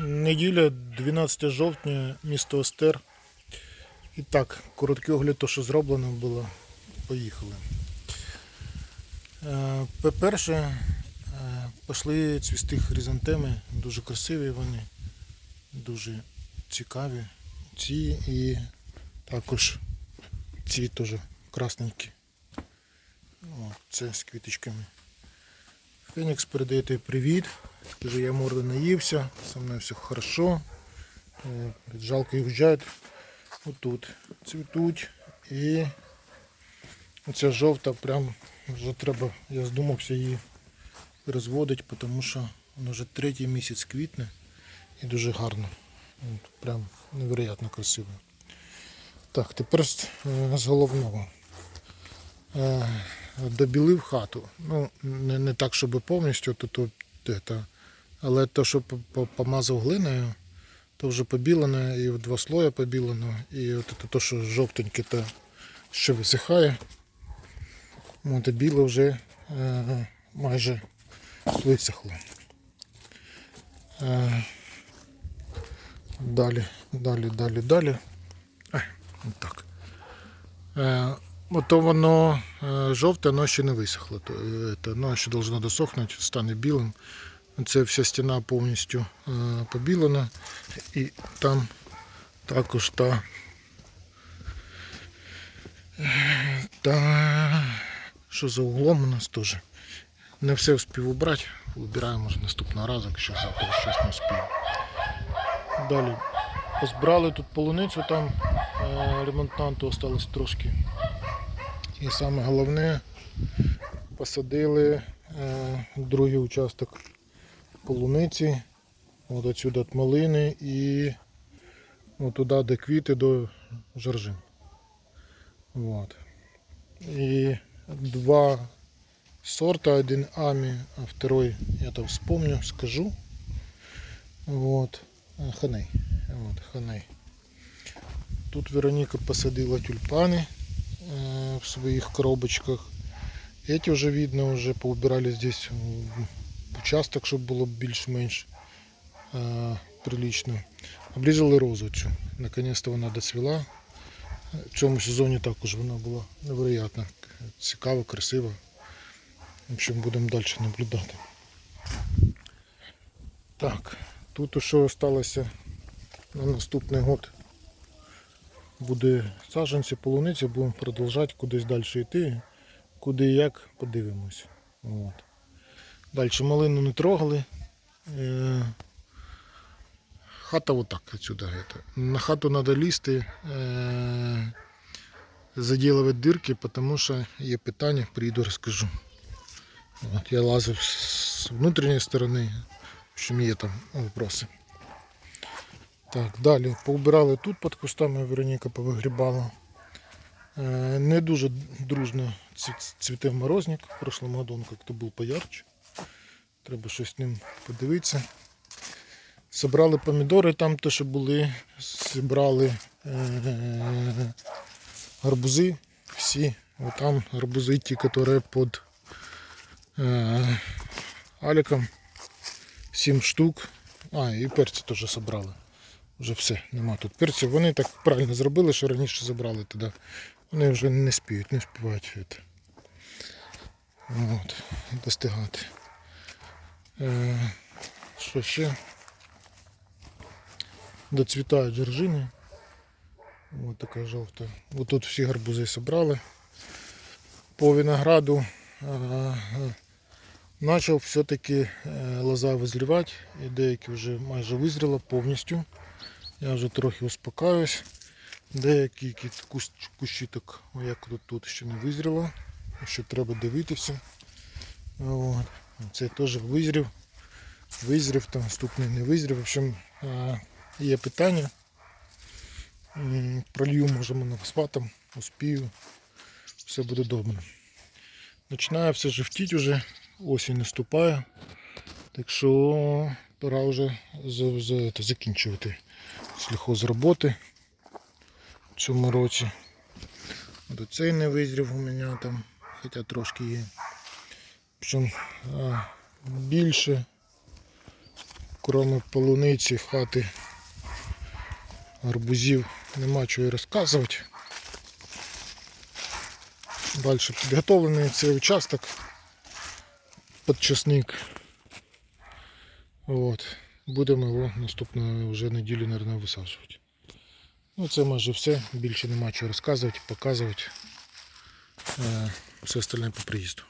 Неділя, 12 жовтня, місто Остер. І так, короткий огляд, то, що зроблено було. Поїхали. Е, По-перше, е, пішли цвісти хризантеми, дуже красиві вони, дуже цікаві. Ці і також ці теж красненькі. О, це з квіточками. Фенікс передає тобі привіт. Скажи, я морда наївся, со мною все хорошо. Е, Жалко їх в'їжджають. Отут цвітуть. І оця жовта прям вже треба, я здумався її розводити, тому що вона вже третій місяць квітне і дуже гарно. Прям невероятно красиво. Так, тепер е, з головного. Добілив хату. Ну, не, не так, щоб повністю, то, то, то, але то, що по- по- помазав глиною, то вже побілено, і в два слоя побілено, і от це то, що жовтеньке, то ще висихає. От, біле вже е, майже висохло. Е, далі, далі, далі, далі. Ай, так. Е, Ото воно е, жовте, воно ще не висохло. То, е, то, воно ще должно досохнути, стане білим. Це вся стіна повністю е, побілена. І там також та, та що за углом у нас теж. Не все вспів убрати, вибираємо може наступного разу, якщо завтра щось не вспію. Далі позбрали тут полуницю, там ремонтанту осталось трошки. І саме головне, посадили е, другий участок полуниці, от отсюди від малини і от туди, де квіти, до жоржин. Вот. І два сорта, один амі, а второй, я там вспомню, скажу. Вот. Ханей. Вот, ханей. Тут Вероніка посадила тюльпани в своих коробочках. Эти уже видно, уже поубирали здесь участок, щоб було більш-менш е, прилично. Обрізали розу цю. Наконець-то вона доцвіла. В цьому сезоні також вона була невероятно цікава, красива. В общем, будемо далі наблюдати. Так, тут що залишилося на наступний год буде саджанці, полуниці, будемо продовжувати кудись далі йти. Куди і як, подивимось. От. Далі малину не трогали. Е, Хата отак отсюда. На хату треба лізти, е, заділувати дирки, тому що є питання, прийду розкажу. От, я лазив з внутрішньої сторони, в общем, є там вопроси. Так, далі поубирали тут під кустами, Вероніка повигрібала. Е, Не дуже дружно цвіте морозник. В прошлом году он как-то був поярче. Треба щось з ним подивитися. Собрали помідори там, те, що були. Зібрали е, гарбузи всі. От там гарбузи ті, які під е, аліком. 7 штук. А, і перці теж зібрали. Вже все, нема тут перців. Вони так правильно зробили, що раніше забрали туди. Вони вже не спіють, не співають. От. Достигати. Е, що ще? Доцвітають жоржини. Ось така жовта. Ось тут всі гарбузи зібрали. По винограду почав все-таки е, лоза визрівати. І деякі вже майже визріло повністю. Я вже трохи успокаюсь. Деякі кущ, кущі так, як тут, ще не визріло. Ще треба дивитися. От. Це теж визрів. Визрів, там наступний не визрів. В общем, є питання. Пролью може моноксфатом, успію. Все буде добре. Починає все жовтіти вже, осінь наступає. Так що пора вже закінчувати сільхоз роботи в цьому році. От цей не визрів у мене там, хоча трошки є. Причому більше Кроме полуниці, хати, арбузів, нема чого розказувати. Далі підготовлений цей участок під часник. От. Будемо його наступної вже неділі, мабуть, висаджувати. Ну, це майже все. Більше нема чого розказувати, показувати. Е, Все остальне по приїзду.